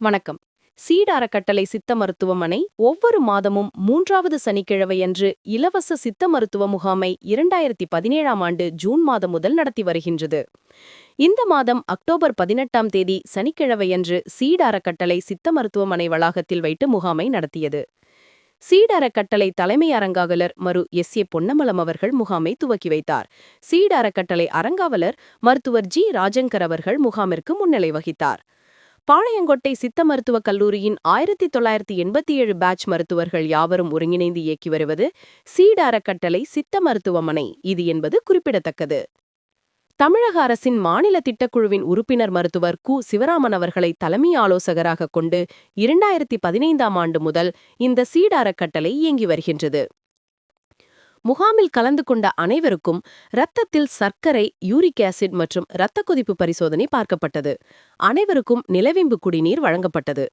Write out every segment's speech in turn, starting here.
வணக்கம். சீட் அறக்கட்டளை சித்த மருத்துவமனை ஒவ்வொரு மாதமும் மூன்றாவது சனிக்கிழமையன்று இலவச சித்த மருத்துவ முகாமை இரண்டாயிரத்தி பதினேழாம் ஆண்டு ஜூன் மாதம் முதல் நடத்தி வருகின்றது. இந்த மாதம் அக்டோபர் பதினெட்டாம் தேதி சனிக்கிழமையன்று சீட் அறக்கட்டளை சித்த மருத்துவமனை வளாகத்தில் வைத்து முகாமை நடத்தியது. சீடறக்கட்டளை தலைமை அரங்காவலர் மரு எஸ் ஏ பொன்னமலம் அவர்கள் முகாமை துவக்கி வைத்தார். சீடாரக்கட்டளை அரங்காவலர் மருத்துவர் ஜி ராஜங்கர் அவர்கள் முகாமிற்கு முன்னிலை வகித்தார். பாளையங்கோட்டை சித்த மருத்துவக் கல்லூரியின் ஆயிரத்தி தொள்ளாயிரத்தி எண்பத்தி ஏழு பேட்ச் மருத்துவர்கள் யாவரும் ஒருங்கிணைந்து இயக்கி வருவது சீடாரக்கட்டளை அறக்கட்டளை சித்த மருத்துவமனை. இது என்பது குறிப்பிடத்தக்கது. தமிழக அரசின் மாநில திட்டக்குழுவின் உறுப்பினர் மருத்துவர் கு. சிவராமன் அவர்களை தலைமை ஆலோசகராக கொண்டு இரண்டாயிரத்தி பதினைந்தாம் ஆண்டு முதல் இந்த சீடாரக்கட்டளை அறக்கட்டளை இயங்கி வருகின்றது. முகாமில் கலந்து கொண்ட அனைவருக்கும் இரத்தத்தில் சர்க்கரை யூரிக் ஆசிட் மற்றும் இரத்த கொதிப்பு பரிசோதனை பார்க்கப்பட்டது. அனைவருக்கும் நிலவிம்பு குடிநீர் வழங்கப்பட்டது.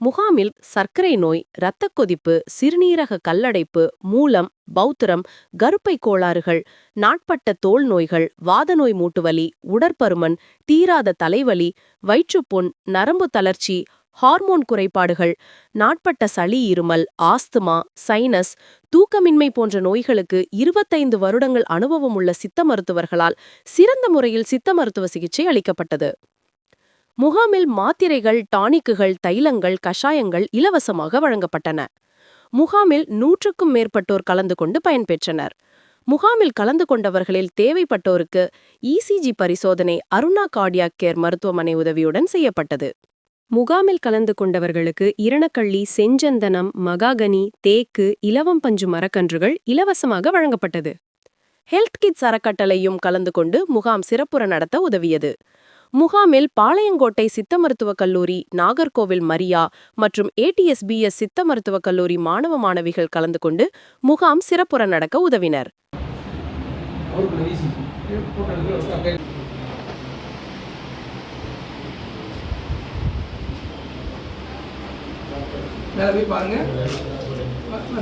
முகாமில் சர்க்கரை நோய் இரத்த கொதிப்பு சிறுநீரக கல்லடைப்பு மூலம் பௌத்திரம் கருப்பை கோளாறுகள் நாட்பட்ட தோல் நோய்கள் வாதநோய் மூட்டுவலி உடற்பருமன் தீராத தலைவலி வயிற்றுப்புண் நரம்பு தளர்ச்சி ஹார்மோன் குறைபாடுகள் நாட்பட்ட சளி இருமல் ஆஸ்துமா சைனஸ் தூக்கமின்மை போன்ற நோய்களுக்கு இருபத்தைந்து வருடங்கள் அனுபவம் உள்ள சித்த மருத்துவர்களால் சிறந்த முறையில் சித்த மருத்துவ சிகிச்சை அளிக்கப்பட்டது. முகாமில் மாத்திரைகள் டானிக்குகள் தைலங்கள் கஷாயங்கள் இலவசமாக வழங்கப்பட்டன. முகாமில் நூற்றுக்கும் மேற்பட்டோர் கலந்து கொண்டு பயன்பெற்றனர் முகாமில் கலந்து கொண்டவர்களில் தேவைப்பட்டோருக்கு இசிஜி பரிசோதனை அருணா கார்டியாக் கேர் மருத்துவமனை உதவியுடன் செய்யப்பட்டது. முகாமில் கலந்து கொண்டவர்களுக்கு இரணக்கள்ளி செஞ்சந்தனம் மகாகனி தேக்கு இலவம் பஞ்சு மரக்கன்றுகள் இலவசமாக வழங்கப்பட்டது. ஹெல்த் கிட்ஸ் அறக்கட்டளையும் கலந்து கொண்டு முகாம் சிறப்புற நடத்த உதவியது. முகாமில் பாளையங்கோட்டை சித்த மருத்துவக் கல்லூரி நாகர்கோவில் மரியா மற்றும் ஏடிஎஸ்பிஎஸ் சித்த மருத்துவக் கல்லூரி மாணவ மாணவிகள் கலந்து கொண்டு முகாம் சிறப்புற நடக்க உதவினர். மேலே போய் பாருங்க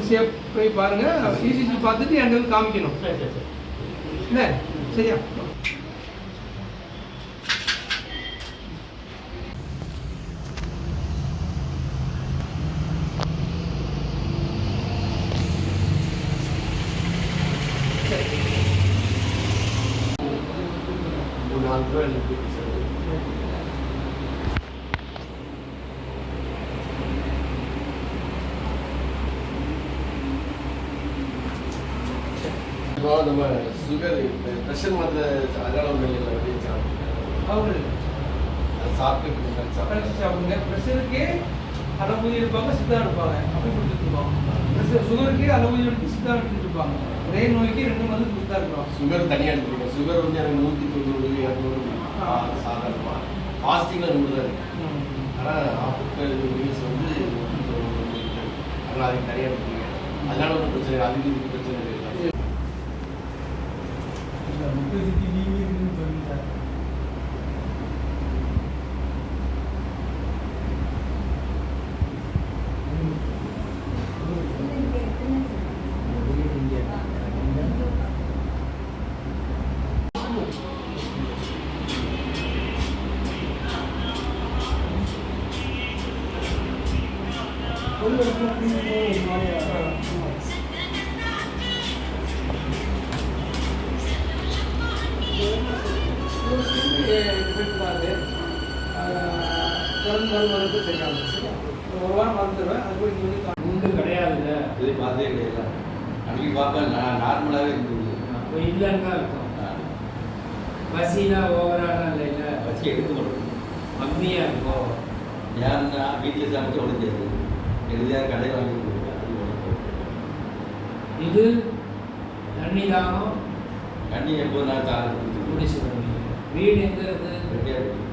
சேஃப் போய் பாருங்க இசிஜி பார்த்துட்டு என்கிட்ட வந்து காமிக்கணும் என்ன சரியா ஒரு நாலு ரூபா இப்போ நம்ம சுகர் ப்ரெஷர் மாத்திரை அகல வெளியில் வெளியே அது சாப்பிட்டு சாப்பிடுங்க. ப்ரெஷருக்கு அளவுதி இருப்பாங்க சித்தா இருப்பாங்க அப்படி கொடுத்துட்டு இருப்போம் ப்ரெஷர் சுகருக்கு அளவுதி எடுத்து சித்தா எடுத்துட்டு இருப்பாங்க. ஒரே நோய்க்கு ரெண்டு மருந்து கொடுத்தா இருக்கிறோம் சுகர் தனியாக எடுத்துருக்கோம் சுகர் வந்து எனக்கு நூற்றி தொண்ணூறு இரநூறு. சாதாரணமாக ஃபாஸ்டிங்கில் நூறு தான் இருக்கு. ஆனால் நாற்பத்தேழு மினிட்ஸ் வந்து. அதனால் அதுக்கு தனியாக எடுத்துருக்கேன் அதனால ஒன்றும் பிரச்சனை அதுக்கு இதுக்கு பிரச்சனை இல்லை. Gracias. ஒரு வாரம் மறந்துடுவேன். அது கூட இங்கே வந்து உண்டு கிடையாதுல்ல இது பார்த்தே கிடையாது. அன்னைக்கு பார்ப்பேன் நான் நார்மலாகவே இருந்தது. அப்போ இல்லைன்னு தான் இருக்கும் பசிலாம் ஓவராலாம் இல்லைல்ல வச்சு எடுக்க மாட்டேன் கம்மியாக இருக்கும் ஏன்னா வீட்டில் சாப்பிட்டு உடஞ்சாது எழுதியாக கடையில் வாங்கி இது தண்ணி தாகம்? கண்ணி எப்போ நான் தாங்க வருவீங்க வீடு எங்கே இருக்குது